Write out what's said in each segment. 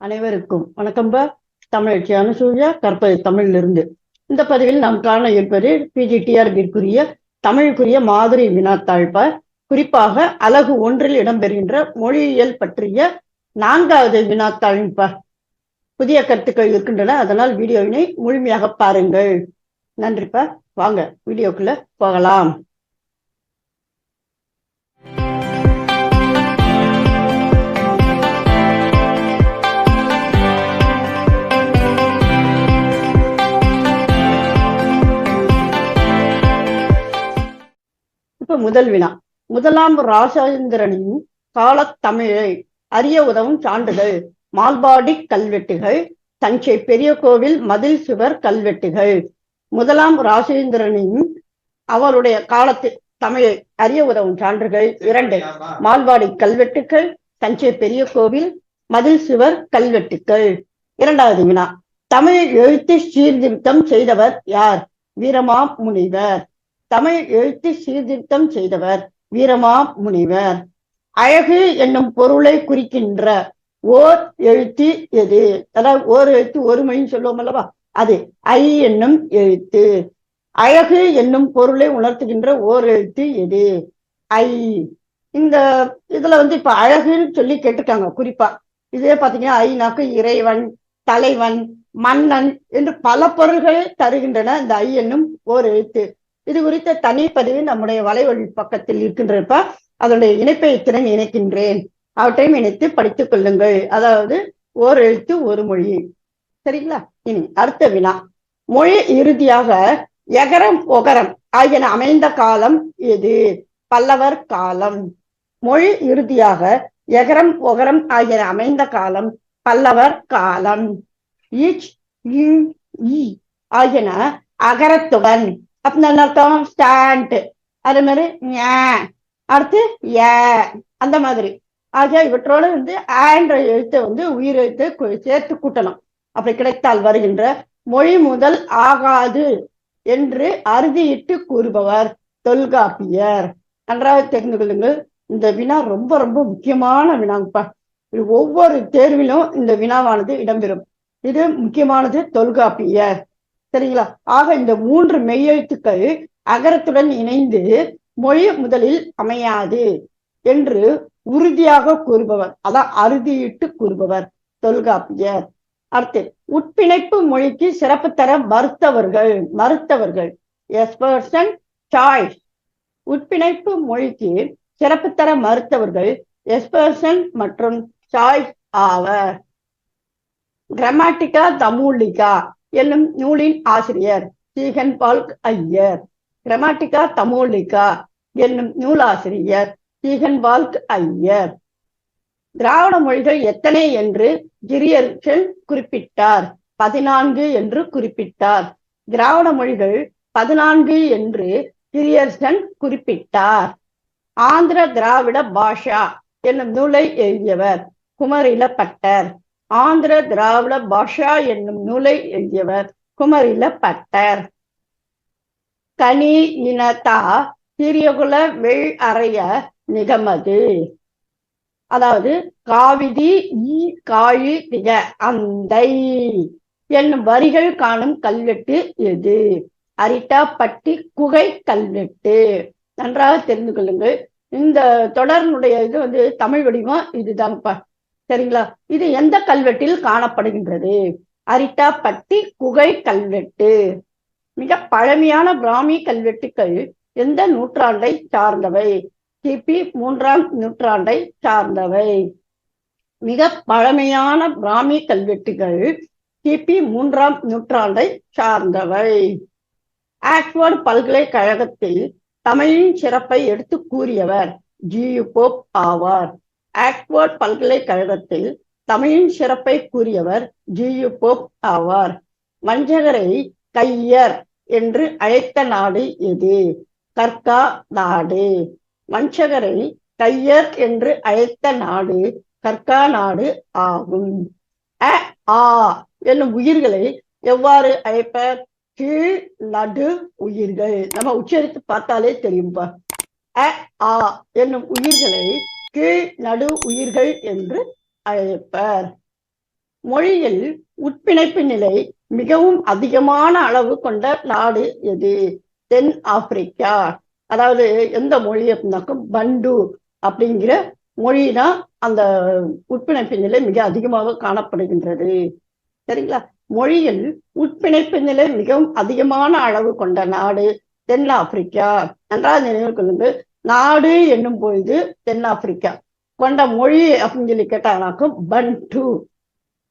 அனைவருக்கும் வணக்கம்பா தமிழச்சி அனுசூயா கற்பது தமிழிலிருந்து. இந்த பதிவில் நாம் காண இருப்பது பிஜிடிஆர்பிற்குரிய தமிழுக்குரிய மாதிரி வினாத்தாழ்ப குறிப்பாக அலகு ஒன்றில் இடம்பெறுகின்ற மொழியியல் பற்றிய நான்காவது வினாத்தாழ்ப புதிய கருத்துக்கள் இருக்கின்றன. அதனால் வீடியோவினை முழுமையாக பாருங்கள். நன்றிப்பா வாங்க வீடியோக்குள்ள போகலாம். இப்ப முதல் வினா. முதலாம் ராஜேந்திரனின் காலத்தமிழை அறிய உதவும் சான்றுகள். மால்பாடி கல்வெட்டுகள் தஞ்சை பெரிய கோவில் மதில் சுவர் கல்வெட்டுகள். முதலாம் ராஜேந்திரனின் அவருடைய காலத்து தமிழை அறிய உதவும் சான்றுகள் இரண்டு. மால்வாடி கல்வெட்டுகள் தஞ்சை பெரிய கோவில் மதில் சுவர் கல்வெட்டுகள். இரண்டாவது வினா. தமிழ் எழுத்து சீர்திருத்தம் செய்தவர் யார்? வீரமா முனிவர். தமிழ் எழுத்து சீர்திருத்தம் செய்தவர் வீரமா முனிவர். அழகு என்னும் பொருளை குறிக்கின்ற ஓர் எழுத்து எது? அதாவது ஓர் எழுத்து ஒரு மொழின்னு சொல்லுவோம் அல்லவா? அது ஐ என்னும் எழுத்து. அழகு என்னும் பொருளை உணர்த்துகின்ற ஓர் எழுத்து எது? ஐ. இந்த இதுல வந்து இப்ப அழகுன்னு சொல்லி கேட்டிருக்காங்க குறிப்பா. இதே பாத்தீங்கன்னா ஐநாக்கு இறைவன் தலைவன் மன்னன் என்று பல பொருள்களை தருகின்றன இந்த ஐ என்னும் ஓர் எழுத்து. இது குறித்த தனிப்பதிவு நம்முடைய வலைவழி பக்கத்தில் இருக்கின்றப்ப அதனுடைய இணைப்பை திறன் இணைக்கின்றேன். அவற்றையும் இணைத்து படித்துக் கொள்ளுங்கள். அதாவது ஓர் எழுத்து ஒரு மொழி. சரிங்களா? இனி அடுத்த வினா. மொழி இறுதியாக எகரம் ஒகரம் ஆகியன அமைந்த காலம் எது? பல்லவர் காலம். மொழி இறுதியாக எகரம் ஒகரம் ஆகியன அமைந்த காலம் பல்லவர் காலம். ஈச் ஆகியன அகரத்துடன் அப்படின்னு அர்த்தம். ஸ்டாண்ட். அதே மாதிரி அடுத்து ஏ அந்த மாதிரி. ஆகிய இவற்றோடு வந்து ஆன்ற எழுத்தை வந்து உயிர் எழுத்தை சேர்த்து கூட்டணும். அப்படி கிடைத்தால் வருகின்ற மொழி முதல் ஆகாது என்று அறுதியிட்டு கூறுபவர் தொல்காப்பியர். நன்றாக தெரிந்து கொள்ளுங்கள். இந்த வினா ரொம்ப ரொம்ப முக்கியமான வினாங்கப்பா. இது ஒவ்வொரு தேர்விலும் இந்த வினாவானது இடம்பெறும். இது முக்கியமானது தொல்காப்பியர். சரிங்களா? ஆக இந்த மூன்று மெய்யெழுத்துக்கள் அகரத்துடன் இணைந்து மொழி முதலில் அமையாது என்று உறுதியாக கூறுபவர். அதான் அறுதியிட்டு கூறுபவர் தொல்காப்பியர். அடுத்து உட்பிணைப்பு மொழிக்கு சிறப்பு தர மறுத்தவர்கள் மறுத்தவர்கள். எஸ்பர்சன் சாய்ஸ் உட்பிணைப்பு மொழிக்கு சிறப்பு தர மறுத்தவர்கள் எஸ்பர்சன் மற்றும் சாய்ஸ் ஆவர். கிராமட்டிகா தமூலிகா. என்னும் நூலின் ஆசிரியர் சீகன் பால்க் ஐயர். கிரமாட்டிகா தமோலிகா என்னும் நூலாசிரியர் சீகன் பால்க் ஐயர். திராவிட மொழிகள் எத்தனை என்று கிரியர்கள் குறிப்பிட்டார். பதினான்கு என்று குறிப்பிட்டார். திராவிட மொழிகள் பதினான்கு என்று கிரியர்சன் குறிப்பிட்டார். ஆந்திர திராவிட பாஷா என்னும் நூலை எழுதியவர் குமரில பட்டர் ஆந்திர திராவிட பாஷா என்னும் நூலை எழுதியவர் குமரில பட்டர். கனி இனதா சிறியகுல வெள் அறைய நிகமது. அதாவது காவிதி ஈ காழி திக அந்தை என்னும் வரிகள் காணும் கல்வெட்டு எது? அரிட்டாப்பட்டி குகை கல்வெட்டு. நன்றாக தெரிந்து கொள்ளுங்கள். இந்த தொடர்னுடைய இது வந்து தமிழ் வடிவம் இதுதான்ப்பா. சரிங்களா? இது எந்த கல்வெட்டில் காணப்படுகின்றது? அரிட்டாப்பட்டி குகை கல்வெட்டு. மிக பழமையான பிராமி கல்வெட்டுக்கள் எந்த நூற்றாண்டை சார்ந்தவை? கிபி மூன்றாம் நூற்றாண்டை சார்ந்தவை. மிக பழமையான பிராமி கல்வெட்டுகள் கிபி மூன்றாம் நூற்றாண்டை சார்ந்தவை. ஆக்ஸ்போர்டு பல்கலைக்கழகத்தில் தமிழின் சிறப்பை எடுத்து கூறியவர் ஜியு போப் ஆவார். ஆக்வர்ட் பல்கலைக்கழகத்தில் தமிழின் சிறப்பை கூறியவர் ஜியு போப் ஆவார். வஞ்சகரை கையர் என்று அழைத்த நாடு எது? கர்கா நாடு. வஞ்சகரை கையர் என்று அழைத்த நாடு கற்கா நாடு ஆகும். அ ஆ என்னும் உயிர்களை எவ்வாறு அழைப்பர்? கீழ் நடு உயிர்கள். நம்ம உச்சரித்து பார்த்தாலே தெரியும்பா. அ ஆ என்னும் உயிர்களை கீழ் நடு உயிர்கள் என்று அழைப்பர். மொழியில் உட்பிணைப்பு நிலை மிகவும் அதிகமான அளவு கொண்ட நாடு எது? தென் ஆப்பிரிக்கா. அதாவது எந்த மொழி அப்படின்னாக்கும் பண்டு அப்படிங்கிற மொழினா அந்த உட்பிணைப்பு நிலை மிக அதிகமாக காணப்படுகின்றது. சரிங்களா? மொழியில் உட்பிணைப்பு நிலை மிகவும் அதிகமான அளவு கொண்ட நாடு தென்னாப்பிரிக்கா நன்றாக நினைவு கொள்ளுங்கள். நாடு என்னும் பொழுது தென்னாப்பிரிக்கா. கொண்ட மொழி அப்படின்னு சொல்லி கேட்டாங்கனாக்கும் பண்டு.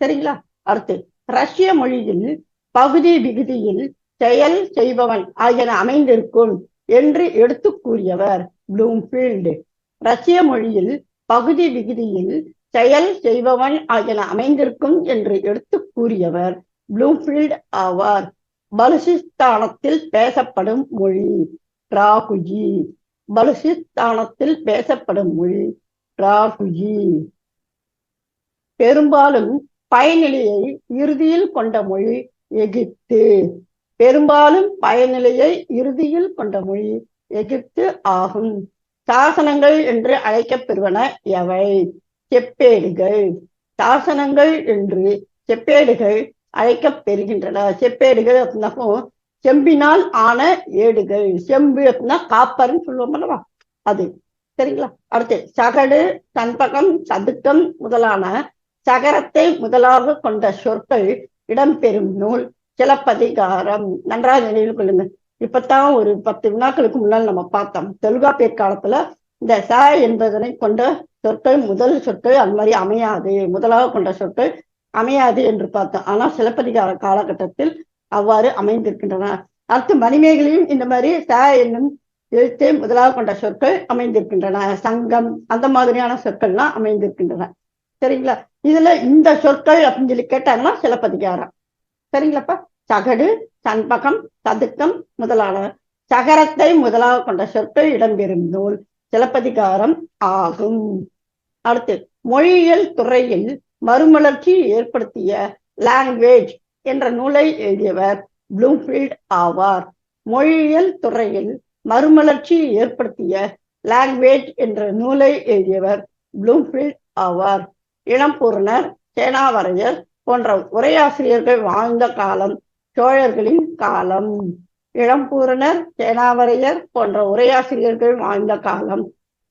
சரிங்களா? அடுத்து ரஷ்ய மொழியில் பகுதி விகுதியில் செயல் செய்பவன் ஆகியன அமைந்திருக்கும் என்று எடுத்து கூறியவர் ப்ளூம்ஃபீல்டு. ரஷ்ய மொழியில் பகுதி விகுதியில் செயல் செய்பவன் ஆகியன அமைந்திருக்கும் என்று எடுத்து கூறியவர் ப்ளூம்ஃபீல்டு ஆவார். பலுசிஸ்தானத்தில் பேசப்படும் மொழி ராகுஜி. பலுசிஸ்தானத்தில் பேசப்படும் மொழி ராகுஜி. பெரும்பாலும் பயனிலையை இறுதியில் கொண்ட மொழி எகிப்து. பெரும்பாலும் பயனிலையை இறுதியில் கொண்ட மொழி எகிப்து ஆகும். சாசனங்கள் என்று அழைக்கப்பெறுவன எவை? செப்பேடுகள். சாசனங்கள் என்று செப்பேடுகள் அழைக்கப்பெறுகின்றன. செப்பேடுகள் அப்படின்னாக்கும் செம்பினால் ஆன ஏடுகள். செம்பு அப்படின்னா காப்பர்னு சொல்லுவோம் அல்லவா? அது. சரிங்களா? அடுத்து சகடு சண்பகம் சதுக்கம் முதலான சகரத்தை முதலாக கொண்ட சொற்கள் இடம்பெறும் நூல். சிலப்பதிகாரம். நன்றாக நினைவில் கொள்ளுங்க இப்பத்தான் ஒரு பத்து வினாக்களுக்கு முன்னால் நம்ம பார்த்தோம். தொல்காப்பியர் காலத்துல இந்த ச என்பதனை கொண்ட சொற்கள் முதல் சொற்கள் அது மாதிரி அமையாது. முதலாக கொண்ட சொற்கள் அமையாது என்று பார்த்தோம். ஆனா சிலப்பதிகார காலகட்டத்தில் அவ்வாறு அமைந்திருக்கின்றன. அடுத்து மணிமேகலையும் இந்த மாதிரி ச என்னும் எழுத்தை முதலாக கொண்ட சொற்கள் அமைந்திருக்கின்றன. சங்கம் அந்த மாதிரியான சொற்கள்லாம் அமைந்திருக்கின்றன. சரிங்களா? இதுல இந்த சொற்கள் அப்படின்னு சொல்லி கேட்டாங்கன்னா சிலப்பதிகாரம். சரிங்களாப்பா? சகடு சண்பகம் சதுக்கம் முதலான சகரத்தை முதலாக கொண்ட சொற்கள் இடம்பெறும் நூல். சிலப்பதிகாரம் ஆகும். அடுத்து மொழியியல் துறையில் மறுமலர்ச்சி ஏற்படுத்திய லாங்குவேஜ் என்ற நூலை எழுதியவர் ப்ளூம்ஃபீல்ட் ஆவார். மொழியியல் துறையில் மறுமலர்ச்சி ஏற்படுத்திய லாங்குவேஜ் என்ற நூலை எழுதியவர் ப்ளூம்ஃபீல்ட் ஆவார். இளம்பூர்ணர் சேனாவரையர் போன்ற உரையாசிரியர்கள் வாழ்ந்த காலம் சோழர்களின் காலம். இளம்பூரணர் சேனாவரையர் போன்ற உரையாசிரியர்கள் வாழ்ந்த காலம்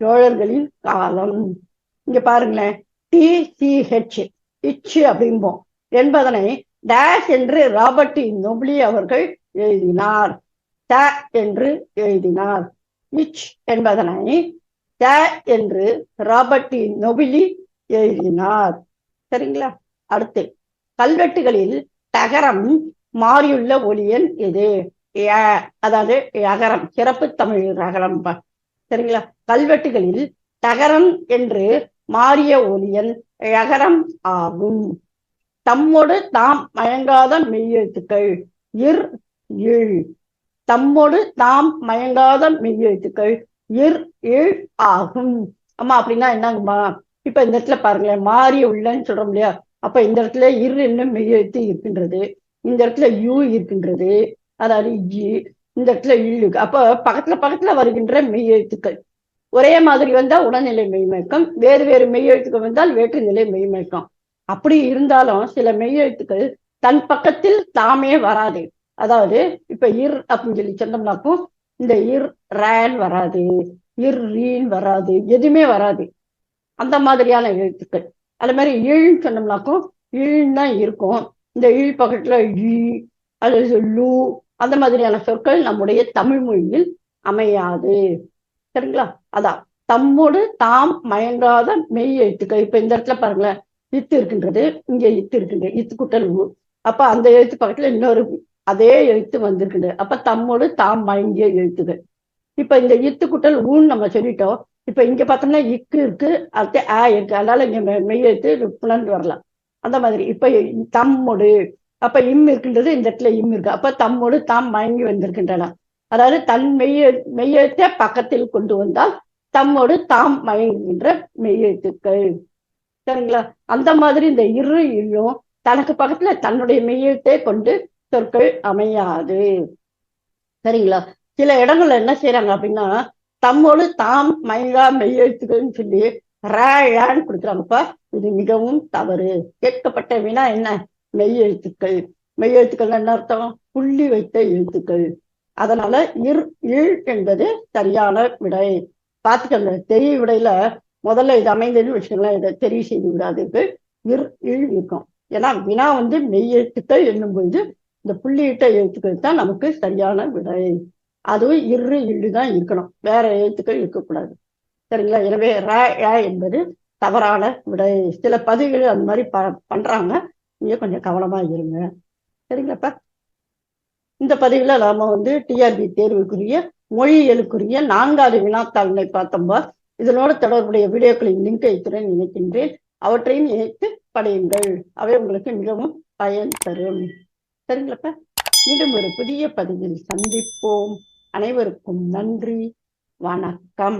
சோழர்களின் காலம். இங்க பாருங்களேன். டி சி ஹெச் இச்சு அப்படிம்போம். என்பதனை டேஷ் என்று ராபர்ட் நொப்லி அவர்கள் எழுதினார். த என்று எழுதினார். மிச் என்பதனை த என்று ராபர்ட் நொபிலி எழுதினார். சரிங்களா? அடுத்து கல்வெட்டுகளில் தகரம் மாறியுள்ள ஒளியன் இது அதாவது யகரம் சிறப்பு தமிழ் ரகரம் சரிங்களா? கல்வெட்டுகளில் தகரம் என்று மாறிய ஒளியன் யகரம் ஆகும். தம்மோடு தாம் மயங்காத மெய்யெழுத்துக்கள். இர் இழ் தம்மோடு தாம் மயங்காத மெய்யெழுத்துக்கள். இர் இழ் ஆகும். அம்மா அப்படின்னா என்னங்கம்மா? இப்ப இந்த இடத்துல பாருங்களேன் மாறி உள்ளன்னு சொல்றோம் இல்லையா? அப்ப இந்த இடத்துல இர் என்னும் மெய்யெழுத்து இருக்கின்றது. இந்த இடத்துல யூ இருக்கின்றது. அதாவது இ இந்த இடத்துல இழு அப்ப பக்கத்துல பக்கத்துல வருகின்ற மெய்யெழுத்துக்கள். ஒரே மாதிரி வந்தா உடல்நிலை மெய்மயக்கம் வேறு வேறு மெய்யெழுத்துக்கள் வந்தால் வேற்றுநிலை மெய்மயக்கம். அப்படி இருந்தாலும் சில மெய்யெழுத்துக்கள் தன் பக்கத்தில் தாமே வராது. அதாவது இப்ப இர் அப்படின்னு சொல்லி சொன்னோம்னாக்கும் இந்த இர் ரேன் வராது. இர் ரீன் வராது. எதுவுமே வராது. அந்த மாதிரியான எழுத்துக்கள். அது மாதிரி இழ்ன்னு சொன்னோம்னாக்கும் இழ்ன்னு தான் இருக்கும். இந்த இழ் பக்கத்துல ஈ அல்லது லூ அந்த மாதிரியான சொற்கள் நம்முடைய தமிழ் மொழியில் அமையாது. சரிங்களா? அதான். தம்மோடு தாம் மயங்காத மெய் எழுத்துக்கள் இப்ப இந்த இடத்துல பாருங்களேன். இத்து இருக்கின்றது இங்க இத்து இருக்கின்றது இத்து குட்டல் ஊ அப்ப அந்த எழுத்து பக்கத்துல இன்னொரு அதே எழுத்து வந்திருக்கின்றது. அப்ப தம்மோடு தாம் மயங்கிய எழுத்துகள். இப்ப இந்த இத்து குட்டல் ஊன்னு நம்ம சொல்லிட்டோம். இப்ப இங்க பார்த்தோம்னா இக்கு இருக்கு அடுத்து ஆ இருக்கு. அதனால இங்க மெய் எழுத்து புலன் வரலாம். அந்த மாதிரி. இப்ப தம்மோடு. அப்ப இம் இருக்கின்றது இந்த இடத்துல இம் இருக்கு. அப்ப தம்மோடு தாம் மயங்கி வந்திருக்கின்றன. அதாவது தன் மெய் மெய்யெழுத்தை பக்கத்தில் கொண்டு வந்தால் தம்மோடு தாம் மயங்குகின்ற மெய்யெழுத்துக்கள் சரிங்களா அந்த மாதிரி இந்த இரு இழும் தனக்கு பக்கத்துல தன்னுடைய மெய்யெழுத்தே கொண்டு சொற்கள் அமையாது. சரிங்களா? சில இடங்கள்ல என்ன செய்யறாங்க அப்படின்னா தம்மோடு தாம் மயங்கா மெய்யெழுத்துக்கள்னு சொல்லி ரேழான்னு கொடுக்குறாங்கப்பா. இது மிகவும் தவறு. கேட்கப்பட்ட வினா என்ன? மெய்யெழுத்துக்கள். மெய்யெழுத்துக்கள் என்ன அர்த்தம்? புள்ளி வைத்த எழுத்துக்கள். அதனால இர் இழ் என்பது சரியான விடை. பார்த்துக்கங்க தெரிய விடையில முதல்ல இது அமைந்ததுன்னு வச்சுக்கோங்களேன் இதை தெரிவு செய்து விடாதீர்கள். இர் இழ் இருக்கும் ஏன்னா வினா வந்து மெய் எழுத்துக்கள் என்னும் பொழுது இந்த புள்ளியிட்ட எழுத்துக்கள் தான் நமக்கு சரியான விடை. அதுவும் இரு இல்லு தான் இருக்கணும். வேற எழுத்துக்கள் இருக்கக்கூடாது. சரிங்களா? எனவே ர ஏ என்பது தவறான விடை. சில பதிவுகள் அந்த மாதிரி ப பண்றாங்க. நீங்க கொஞ்சம் கவனமா இருங்க. சரிங்களாப்பா இந்த பதிவுல நாம வந்து டிஆர்பி தேர்வுக்குரிய மொழியலுக்குரிய நான்காவது வினாத்தாளினை பார்த்தோம்பா இதனோடு தொடர்புடைய வீடியோக்களின் லிங்கை இத்துடன் நினைக்கின்றேன் அவற்றையும் இணைத்து படையுங்கள். அவை உங்களுக்கு மிகவும் பயன் தரும். சரிங்களாப்பா? மீண்டும் ஒரு புதிய பதிவில் சந்திப்போம். அனைவருக்கும் நன்றி. வணக்கம்.